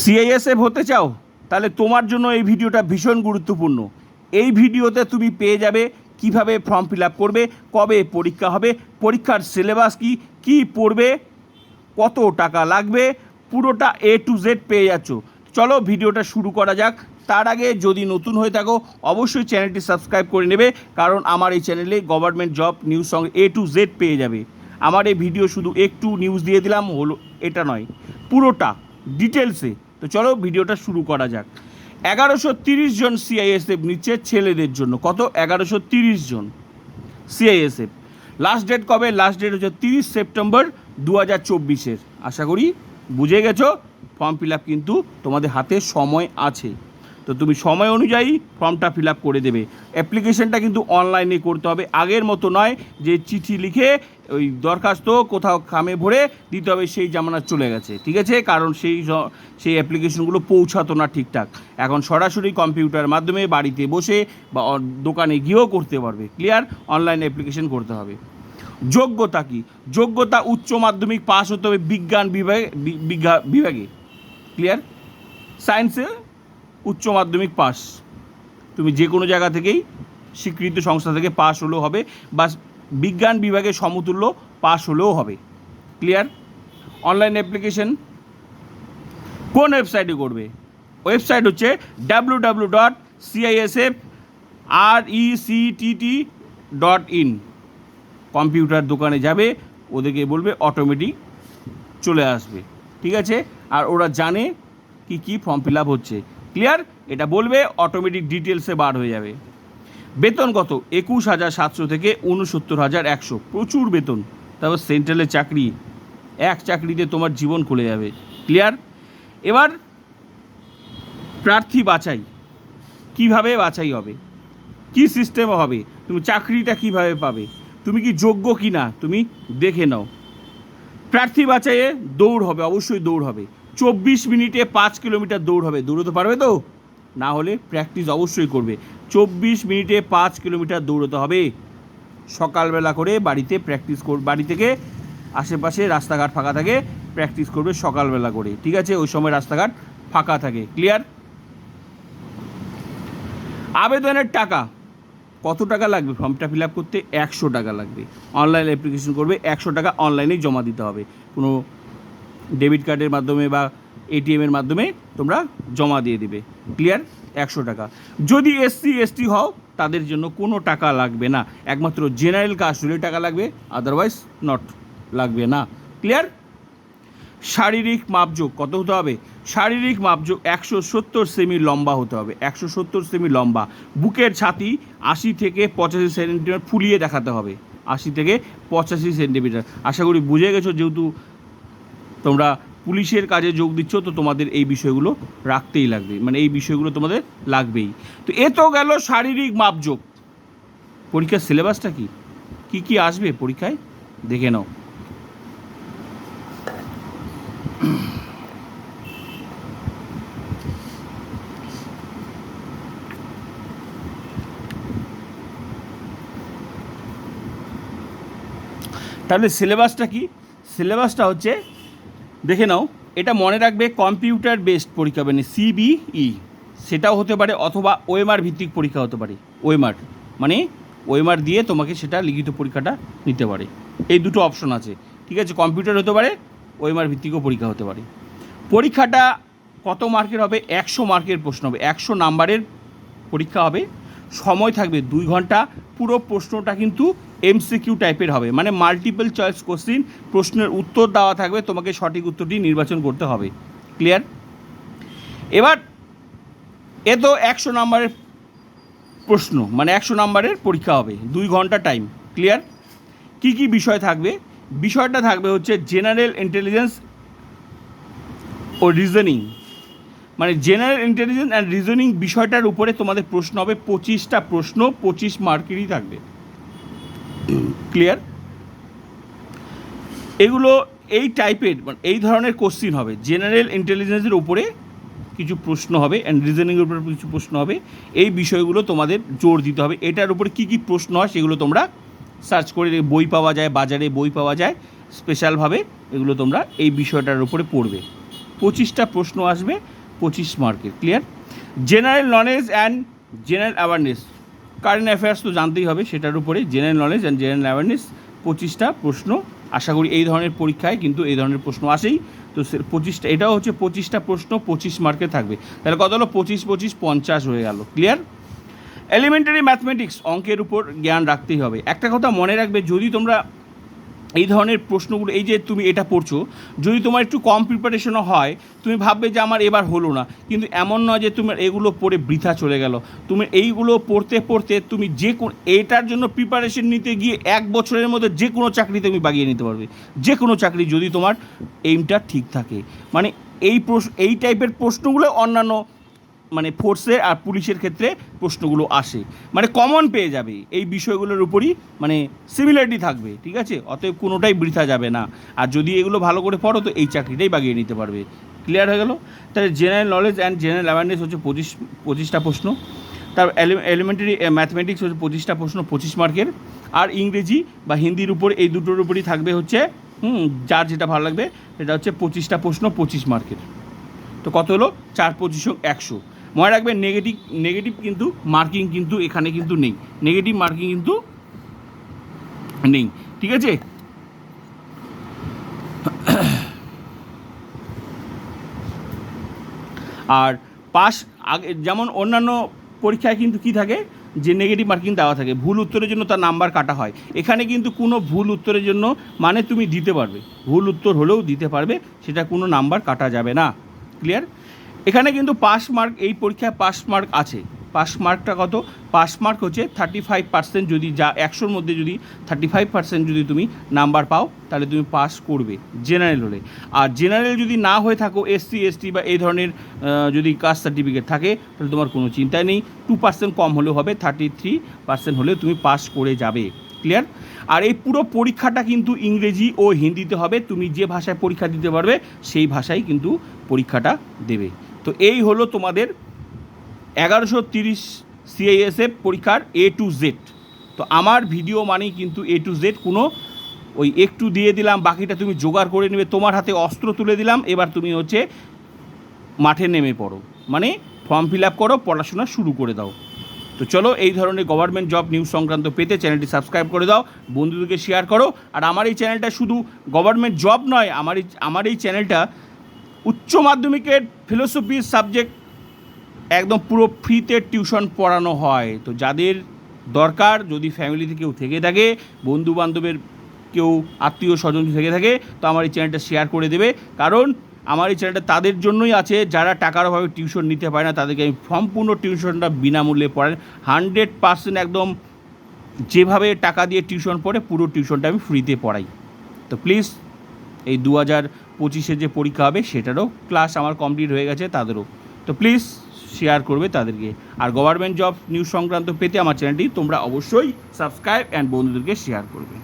CISF হতে চাও, তাহলে তোমার জন্য এই ভিডিওটা ভীষণ গুরুত্বপূর্ণ। এই ভিডিওতে তুমি পেয়ে যাবে কীভাবে ফর্ম ফিল আপ করবে, কবে পরীক্ষা হবে, পরীক্ষার সিলেবাস কি কি পড়বে, কত টাকা লাগবে, পুরোটা এ টু জেড পেয়ে যাচ্ছ। চলো ভিডিওটা শুরু করা যাক। তার আগে যদি নতুন হয়ে থাকো, অবশ্যই চ্যানেলটি সাবস্ক্রাইব করে নেবে, কারণ আমার এই চ্যানেলে গভর্নমেন্ট জব নিউজ সঙ্গে এ টু জেড পেয়ে যাবে। আমার এই ভিডিও শুধু একটু নিউজ দিয়ে দিলাম, হলো এটা নয়, পুরোটা। ডিটেলসে। তো চলো ভিডিওটা শুরু করা যাক। এগারোশো তিরিশ জন সিআইএসএফ নিচ্ছে ছেলেদের জন্য। কত? এগারোশো তিরিশ জন সিআইএসএফ লাস্ট ডেট কবে? লাস্ট ডেট হচ্ছে তিরিশ সেপ্টেম্বর দু হাজার চব্বিশের। আশা করি বুঝে গেছো? ফর্ম ফিল আপ কিন্তু তোমাদের হাতে সময় আছে। তো তুমি সময় অনুযায়ী ফর্মটা ফিল আপ করে দেবে। অ্যাপ্লিকেশনটা কিন্তু অনলাইনে করতে হবে। আগের মতো নয় যে চিঠি লিখে ওই দরখাস্ত কোথাও খামে ভরে দিতে হবে, সেই জামানা চলে গেছে, ঠিক আছে? কারণ সেই সেই অ্যাপ্লিকেশনগুলো পৌঁছাতো না ঠিকঠাক। এখন সরাসরি কম্পিউটার মাধ্যমে বাড়িতে বসে বা দোকানে গিয়েও করতে পারবে। ক্লিয়ার? অনলাইন অ্যাপ্লিকেশন করতে হবে। যোগ্যতা কি? যোগ্যতা উচ্চ মাধ্যমিক পাস হতে হবে বিজ্ঞান বিভাগে বিজ্ঞা, বিভাগে। ক্লিয়ার? সায়েন্সে উচ্চ মাধ্যমিক পাস। তুমি যে কোনো জায়গা থেকেই স্বীকৃত সংস্থা থেকে পাস হলেও হবে। বা বিজ্ঞান বিভাগে সমতুল্য পাস হলেও হবে। ক্লিয়ার অনলাইন অ্যাপ্লিকেশন কোন ওয়েবসাইটে করবে? ওয়েবসাইট হচ্ছে W W dot CISF R E C T dot in computer দোকানে যাবে, ওদেরকে বলবে অটোমেটিক চলে আসবে। ঠিক আছে? আর ওরা জানে কি কি ফর্ম ফিল আপ হচ্ছে। ক্লিয়ার এটা বলবে অটোমেটিক ডিটেলসে বার হয়ে যাবে। বেতন কত? একুশ হাজার সাতশো থেকে উনসত্তর হাজার একশো। প্রচুর বেতন। তারপর সেন্ট্রালের চাকরি। এক চাকরিতে তোমার জীবন খুলে যাবে। ক্লিয়ার? এবার প্রার্থী বাছাই। কীভাবে বাছাই হবে? কি সিস্টেমে হবে? তুমি চাকরিটা কীভাবে পাবে? তুমি কি যোগ্য কি না তুমি দেখে নাও। প্রার্থী বাছাইয়ে দৌড় হবে, অবশ্যই দৌড় হবে। চব্বিশ মিনিটে পাঁচ কিলোমিটার দৌড় হবে। দৌড়তে পারবে তো? না হলে প্র্যাকটিস অবশ্যই করবে। চব্বিশ মিনিটে পাঁচ কিলোমিটার দৌড়তে হবে। সকালবেলা করে বাড়িতে প্র্যাকটিস কর, বাড়ি থেকে আশেপাশে রাস্তাঘাট ফাঁকা থাকে প্র্যাকটিস করবে সকালবেলা করে। ঠিক আছে? ওই সময় রাস্তাঘাট ফাঁকা থাকে। ক্লিয়ার আবেদনের টাকা। কত টাকা লাগবে? ফর্মটা ফিল আপ করতে একশো টাকা লাগবে। অনলাইন অ্যাপ্লিকেশন করবে একশো টাকা অনলাইনেই জমা দিতে হবে। কোনো ডেবিট কার্ডের মাধ্যমে বা এটিএমের মাধ্যমে তোমরা জমা দিয়ে দিবে। ক্লিয়ার একশো টাকা। যদি এসসি এসটি হও, তাদের জন্য কোনো টাকা লাগবে না। একমাত্র জেনারেল কাস্ট হলে টাকা লাগবে আদারওয়াইজ নট লাগবে না। ক্লিয়ার শারীরিক মাপযোগ কত হতে হবে? শারীরিক মাপযোগ একশো সত্তর সেমি লম্বা হতে হবে। একশো সত্তর সেমি লম্বা। বুকের ছাতি আশি থেকে পঁচাশি সেন্টিমিটার ফুলিয়ে দেখাতে হবে। আশি থেকে পঁচাশি সেন্টিমিটার। আশা করি বুঝে গেছো যেহেতু তোমরা পুলিশের কাজে যোগ দিচ্ছ, তো তোমাদের এই বিষয়গুলো রাখতেই লাগবে। মানে এই বিষয়গুলো তোমাদের লাগবেই। তো এ তো গেল শারীরিক মাপযোগ পরীক্ষার সিলেবাসটা কি? কি কি আসবে পরীক্ষায়? দেখে নাও। তাহলে সিলেবাসটা কি? সিলেবাসটা হচ্ছে দেখে নাও, এটা মনে রাখবে কম্পিউটার বেসড পরীক্ষা মানে সিবিই সেটাও হতে পারে অথবা ওএমআর ভিত্তিক পরীক্ষা হতে পারে ওএমআর মানে ওএমআর দিয়ে তোমাকে সেটা লিখিত পরীক্ষাটা নিতে পারে। এই দুটো অপশন আছে। ঠিক আছে, কম্পিউটার হতে পারে ওএমআর ভিত্তিকও পরীক্ষা হতে পারে। পরীক্ষাটা কত মার্কের হবে? একশো মার্কের প্রশ্ন হবে। একশো নাম্বারের পরীক্ষা হবে। সময় থাকবে দুই ঘণ্টা। পুরো প্রশ্নটা কিন্তু এমসিকিউ টাইপের হবে। মানে মাল্টিপল চয়েস কোশ্চিন প্রশ্নের উত্তর দেওয়া থাকবে, তোমাকে সঠিক উত্তরটি নির্বাচন করতে হবে। ক্লিয়ার এবার, এ তো একশো নাম্বারের প্রশ্ন মানে একশো নাম্বারের পরীক্ষা হবে, দুই ঘণ্টা টাইম ক্লিয়ার কি কি বিষয় থাকবে? বিষয়টা থাকবে হচ্ছে জেনারেল ইন্টেলিজেন্স ও রিজনিং মানে জেনারেল ইন্টেলিজেন্স অ্যান্ড রিজনিং বিষয়টার উপরে তোমাদের প্রশ্ন হবে, পঁচিশটা প্রশ্ন, পঁচিশ মার্কেরই থাকবে। ক্লিয়ার এগুলো এই টাইপের মানে এই ধরনের কোশ্চিন হবে। জেনারেল ইন্টেলিজেন্সের উপরে কিছু প্রশ্ন হবে অ্যান্ড রিজনিংয়ের উপরে কিছু প্রশ্ন হবে। এই বিষয়গুলো তোমাদের জোর দিতে হবে। এটার উপরে কী কী প্রশ্ন হয় সেগুলো তোমরা সার্চ করে বই পাওয়া যায়, বাজারে বই পাওয়া যায় স্পেশালভাবে এগুলো তোমরা এই বিষয়টার উপরে পড়বে। পঁচিশটা প্রশ্ন আসবে, পঁচিশ মার্কের clear general knowledge and general awareness current affairs তো জানতেই হবে, সেটার উপরে general knowledge and general awareness পঁচিশটা প্রশ্ন। আশা করি এই ধরনের পরীক্ষায় কিন্তু এই ধরনের প্রশ্ন আসেই। তো পঁচিশটা, এটাও হচ্ছে পঁচিশটা প্রশ্ন, পঁচিশ মার্কে থাকবে। তাহলে কত হলো? পঁচিশ পঁচিশ, পঞ্চাশ হয়ে গেল। ক্লিয়ার এলিমেন্টারি ম্যাথমেটিক্স অঙ্কের উপর জ্ঞান রাখতেই হবে। একটা কথা মনে রাখবে, যদি তোমরা এই ধরনের প্রশ্নগুলো, এই যে তুমি এটা পড়ছো, যদি তোমার একটু কম প্রিপারেশনও হয়, তুমি ভাববে যে আমার এবার হলো না। কিন্তু এমন নয় যে তোমার এগুলো পড়ে বৃথা চলে গেল। তুমি এইগুলো পড়তে পড়তে তুমি যে কোন এটার জন্য প্রিপারেশন নিতে গিয়ে এক বছরের মধ্যে যে কোনো চাকরি তুমি বাগিয়ে নিতে পারবে। যে কোনো চাকরি যদি তোমার এইমটা ঠিক থাকে। মানে এই প্রশ্ন এই টাইপের প্রশ্নগুলো অন্যান্য মানে ফোর্সের আর পুলিশের ক্ষেত্রে প্রশ্নগুলো আসে। মানে কমন পেয়ে যাবে। এই বিষয়গুলোর উপরই মানে সিমিলারিটি থাকবে, ঠিক আছে? অতএব কোনোটাই বৃথা যাবে না। আর যদি এগুলো ভালো করে পড়ো, তো এই চাকরিটাই বাগিয়ে নিতে পারবে। ক্লিয়ার হয়ে গেল? তাহলে general knowledge and general awareness হচ্ছে পঁচিশ, পঁচিশটা প্রশ্ন। তার এলিমেন্টারি ম্যাথমেটিক্স হচ্ছে পঁচিশটা প্রশ্ন, পঁচিশ মার্কের। আর ইংরেজি বা হিন্দির উপর এই দুটোর উপরই থাকবে হচ্ছে, হুম, যার যেটা ভালো লাগবে, সেটা হচ্ছে পঁচিশটা প্রশ্ন, পঁচিশ মার্কের। তো কত হলো? চার, পঁচিশ, একশো। মনে রাখবেন নেগেটিভ নেগেটিভ কিন্তু মার্কিং কিন্তু এখানে কিন্তু নেই। নেগেটিভ মার্কিং কিন্তু নেই, ঠিক আছে? আর পাস আগে যেমন অন্যান্য পরীক্ষায় কিন্তু কি থাকে? যে নেগেটিভ মার্কিং দেওয়া থাকে, ভুল উত্তরের জন্য তার নাম্বার কাটা হয়। এখানে কিন্তু কোনো ভুল উত্তরের জন্য মানে তুমি দিতে পারবে। ভুল উত্তর হলেও দিতে পারবে, সেটা কোনো নাম্বার কাটা যাবে না। ক্লিয়ার এখানে কিন্তু পাস মার্ক এই পরীক্ষায় পাস মার্ক আছে। পাস মার্কটা কত? পাস মার্ক হচ্ছে থার্টি ফাইভ পার্সেন্ট যদি যা একশোর মধ্যে যদি থার্টি ফাইভ পার্সেন্ট যদি তুমি নাম্বার পাও, তাহলে তুমি পাস করবে জেনারেল হলে। আর জেনারেল যদি না হয়ে থাকো এসসি এসটি বা এই ধরনের যদি কাস্ট সার্টিফিকেট থাকে, তাহলে তোমার কোনো চিন্তাই নেই। টু পার্সেন্ট কম হলেও হবে থার্টি থ্রি পার্সেন্ট হলেও তুমি পাস করে যাবে। ক্লিয়ার আর এই পুরো পরীক্ষাটা কিন্তু ইংরেজি ও হিন্দিতে হবে। তুমি যে ভাষায় পরীক্ষা দিতে পারবে, সেই ভাষায় কিন্তু পরীক্ষাটা দেবে। তো এই হলো তোমাদের এগারোশো তিরিশ সিআইএসএফ পরীক্ষার এ টু জেড তো আমার ভিডিও মানেই কিন্তু এ টু জেড কোনো ওই একটু দিয়ে দিলাম, বাকিটা তুমি জোগাড় করে নেবে। তোমার হাতে অস্ত্র তুলে দিলাম, এবার তুমি হচ্ছে মাঠে নেমে পড়ো। মানে ফর্ম ফিল আপ করো, পড়াশোনা শুরু করে দাও। তো চলো এই ধরনের গভর্নমেন্ট জব নিউজ সংক্রান্ত পেতে চ্যানেলটি সাবস্ক্রাইব করে দাও, বন্ধুদেরকে শেয়ার করো। আর আমার এই চ্যানেলটা শুধু গভর্নমেন্ট জব নয়, আমার এই আমার এই চ্যানেলটা উচ্চ মাধ্যমিকের ফিলোসফি সাবজেক্ট একদম পুরো ফ্রিতে টিউশন পড়ানো হয়। তো যাদের দরকার, যদি ফ্যামিলিতে কেউ থেকে থাকে বন্ধু বান্ধবের কেউ আত্মীয় স্বজন থেকে থাকে, তো আমার এই চ্যানেলটা শেয়ার করে দেবে। কারণ আমার এই চ্যানেলটা তাদের জন্যই আছে, যারা টাকার অভাবে টিউশন নিতে পারে না, তাদেরকে আমি সম্পূর্ণ টিউশনটা বিনামূল্যে পড়াই। হান্ড্রেড পার্সেন্ট একদম যেভাবে টাকা দিয়ে টিউশন পড়ে, পুরো টিউশনটা আমি ফ্রিতে পড়াই। তো প্লিজ এই দু হাজার পঁচিশে যে পরীক্ষা হবে সেটারও ক্লাস আমার কমপ্লিট হয়ে গেছে, তাদেরও। তো প্লিজ শেয়ার করবে তাদেরকে। আর গভর্নমেন্ট জব নিউজ সংক্রান্ত পেতে আমার চ্যানেলটি তোমরা অবশ্যই সাবস্ক্রাইব অ্যান্ড বন্ধুদেরকে শেয়ার করবে।